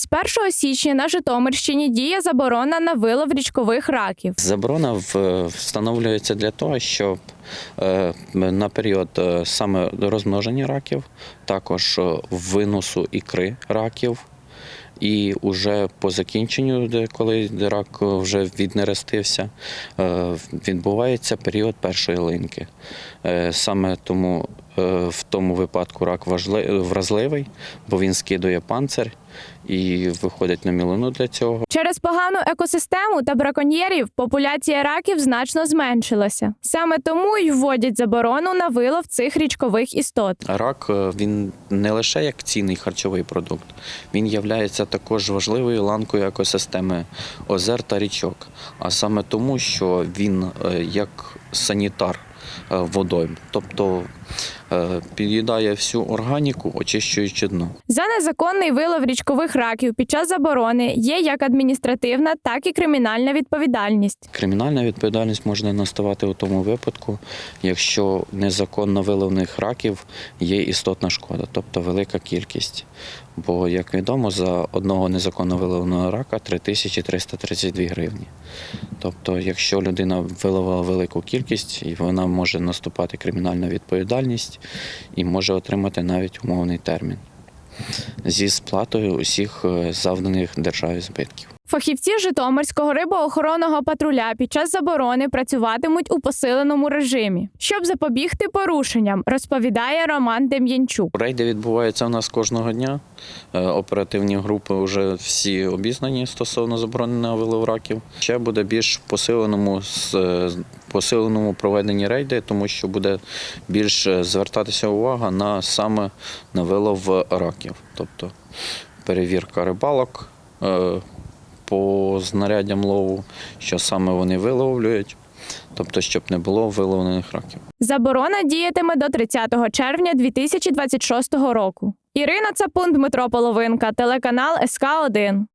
З 1 січня на Житомирщині діє заборона на вилов річкових раків. Заборона встановлюється для того, щоб е, на період е, саме розмноження раків, також е, виносу ікри раків. І вже по закінченню, коли рак е, вже віднерестився, е, відбувається період першої линьки. Е, Саме тому е, в тому випадку рак вразливий, бо він скидує панцир і виходить на мілину для цього. Через погану екосистему та браконьєрів популяція раків значно зменшилася. Саме тому й вводять заборону на вилов цих річкових істот. Рак е, він не лише як цінний харчовий продукт, він є також важливою ланкою екосистеми озер та річок. А саме тому, що він е, як санітар водойм, тобто е, під'їдає всю органіку, очищуючи дно. За незаконний вилов річкових раків під час заборони є як адміністративна, так і кримінальна відповідальність. Кримінальна відповідальність може наставати у тому випадку, якщо незаконно виловлених раків є істотна шкода, тобто велика кількість. Бо, як відомо, за одного незаконно виловленого рака 3332 гривні. Тобто, якщо людина виловила велику кількість, і вона може наступати кримінальна відповідальність і може отримати навіть умовний термін зі сплатою усіх е, завданих державі збитків. Фахівці Житомирського рибоохоронного патруля під час заборони працюватимуть у посиленому режимі, щоб запобігти порушенням, розповідає Роман Дем'янчук. Рейди відбуваються у нас кожного дня. Е, Оперативні групи вже всі обізнані стосовно забороненого вилову раків. Ще буде більш посиленому з- е, посиленому проведенні рейди, тому що буде більш е, звертатися увага на саме на вилов раків, тобто перевірка рибалок е, по знаряддям лову, що саме вони виловлюють, тобто щоб не було виловлених раків. Заборона діятиме до 30 червня 2026 року. Ірина Цапун, Дмитро Половинка, телеканал СК 1